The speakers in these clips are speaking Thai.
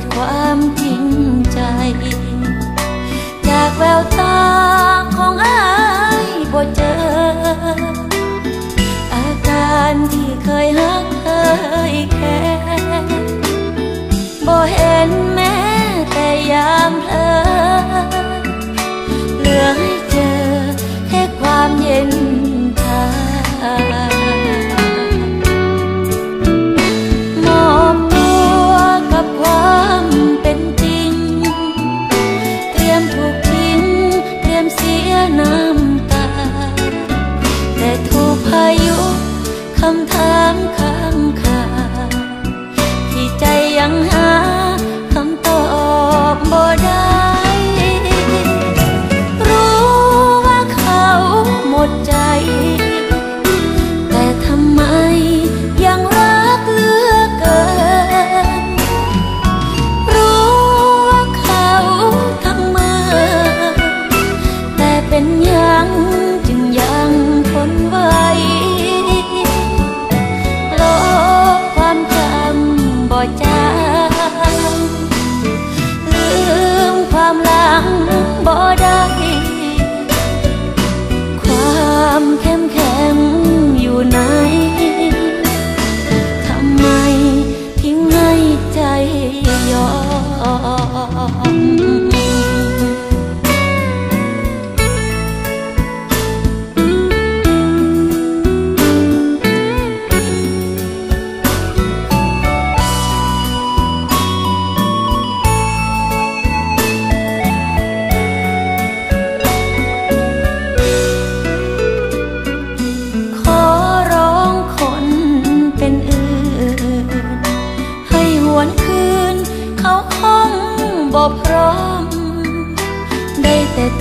ษความจริงใจ จากแววตาของอายบ่เจอ บ่ได้ ความแค่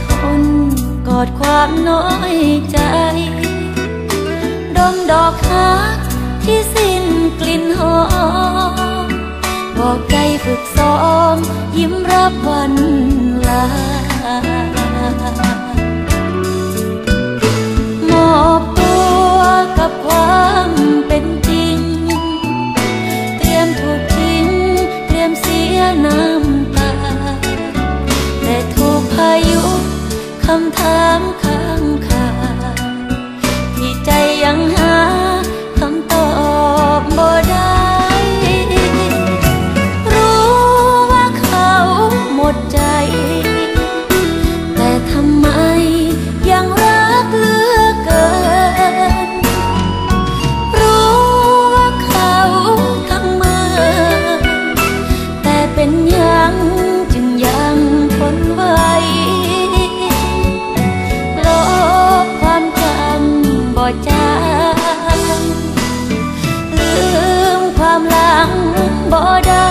ทนกอดความน้อยใจ ดมดอกฮักที่สิ้นกลิ่นหอม บอกใจฝึกซ้อม ยิ้มรับวันลา คำถามค บ่ได้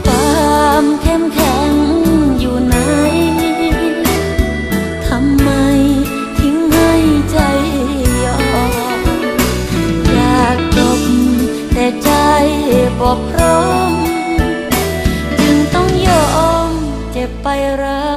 ความเข้มแข็งอยู่ไหนทำไมทิ้งให้ใจยอมอยากจบแต่ใจบ่พร้อมจึงต้องยอมเจ็บไปรัก